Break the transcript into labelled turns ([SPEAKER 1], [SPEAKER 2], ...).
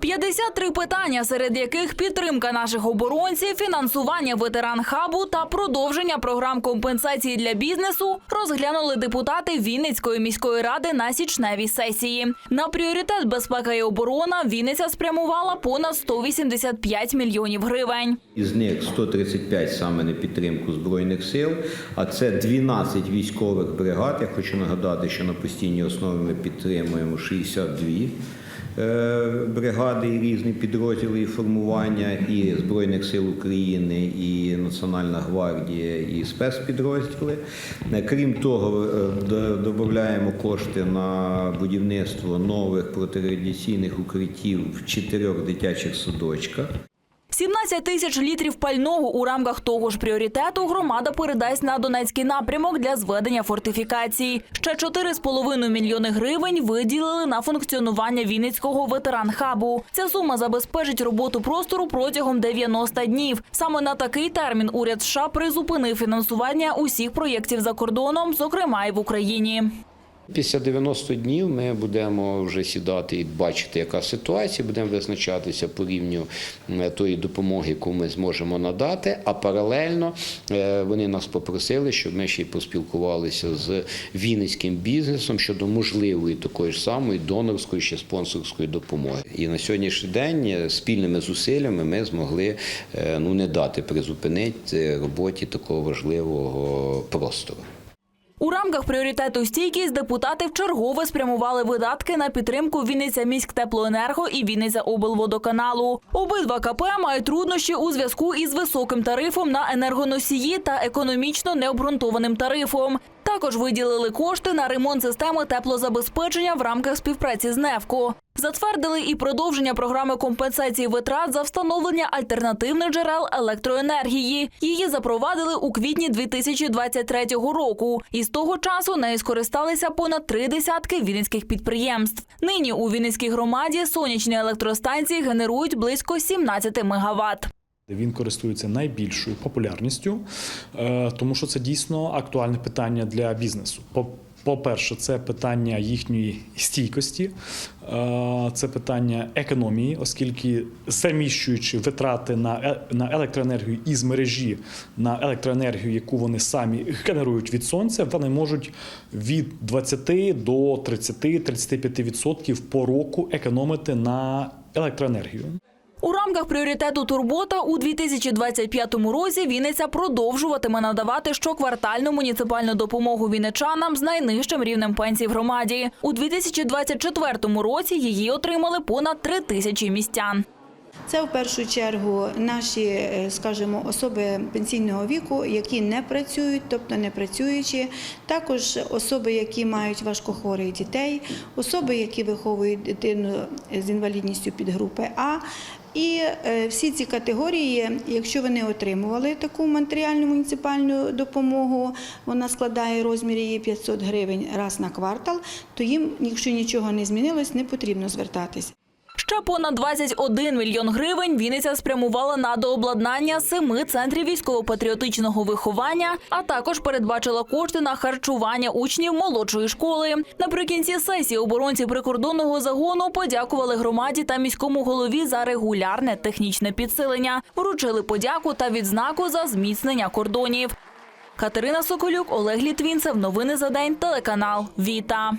[SPEAKER 1] 53 питання, серед яких підтримка наших оборонців, фінансування ветеран хабу та продовження програм компенсації для бізнесу розглянули депутати Вінницької міської ради на січневій сесії. На пріоритет безпека і оборона Вінниця спрямувала понад 185 мільйонів гривень.
[SPEAKER 2] Із них 135 саме на підтримку збройних сил, а це 12 військових бригад. Я хочу нагадати, що на постійній основі ми підтримуємо 62 е, бригади і різні підрозділи і формування і Збройних сил України, і Національна гвардія, і спецпідрозділи. Е, Крім того, е, додаємо кошти на будівництво нових протирадіаційних укриттів в чотирьох дитячих садочках.
[SPEAKER 1] 17 тисяч літрів пального у рамках того ж пріоритету громада передасть на Донецький напрямок для зведення фортифікацій. Ще 4,5 мільйони гривень виділили на функціонування Вінницького ветеран-хабу. Ця сума забезпечить роботу простору протягом 90 днів. Саме на такий термін уряд США призупинив фінансування усіх проєктів за кордоном, зокрема й в Україні.
[SPEAKER 3] Після 90 днів ми будемо вже сідати і бачити, яка ситуація, будемо визначатися по рівню тої допомоги, яку ми зможемо надати. А паралельно е, вони нас попросили, щоб ми ще й поспілкувалися з вінницьким бізнесом щодо можливої такої ж самої донорської чи спонсорської допомоги. І на сьогоднішній день е, спільними зусиллями ми змогли е, ну не дати призупинити роботі такого важливого простору.
[SPEAKER 1] У рамках пріоритету стійкість депутати вчергове спрямували видатки на підтримку Вінниця міськтеплоенерго і Вінниця облводоканалу. Обидва КП мають труднощі у зв'язку із високим тарифом на енергоносії та економічно необґрунтованим тарифом. Також виділили кошти на ремонт системи теплозабезпечення в рамках співпраці з НЕВКО. Затвердили і продовження програми компенсації витрат за встановлення альтернативних джерел електроенергії. Її запровадили у квітні 2023 року. І з того часу нею скористалися понад три десятки вінницьких підприємств. Нині у Вінницькій громаді сонячні електростанції генерують близько 17 мегаватт.
[SPEAKER 4] Він користується найбільшою популярністю, е, тому що це дійсно актуальне питання для бізнесу. По- По-перше, це питання їхньої стійкості, е, це питання економії, оскільки заміщуючи витрати е- на електроенергію із мережі на електроенергію, яку вони самі генерують від сонця, вони можуть від 20 до 30-35% по року економити на електроенергію.
[SPEAKER 1] У рамках пріоритету Турбота у 2025 році Вінниця продовжуватиме надавати щоквартальну муніципальну допомогу вінничанам з найнижчим рівнем пенсій в громаді. У 2024 році її отримали понад три тисячі містян.
[SPEAKER 5] Це в першу чергу наші, е, скажімо, особи пенсійного віку, які не працюють, тобто не працюючі, також особи, які мають важкохворих дітей, особи, які виховують дитину з інвалідністю підгрупи А. І е, всі ці категорії, якщо вони отримували таку матеріальну муніципальну допомогу, вона складає розмір її 500 гривень раз на квартал, то їм, якщо нічого не змінилось, не потрібно звертатися.
[SPEAKER 1] Ще понад 21 мільйон гривень Вінниця спрямувала на дообладнання семи центрів військово-патріотичного виховання, а також передбачила кошти на харчування учнів молодшої школи. Наприкінці сесії оборонці прикордонного загону подякували громаді та міському голові за регулярне технічне підсилення, вручили подяку та відзнаку за зміцнення кордонів. Катерина Соколюк, Олег Літвінцев. Новини за день. Телеканал Віта.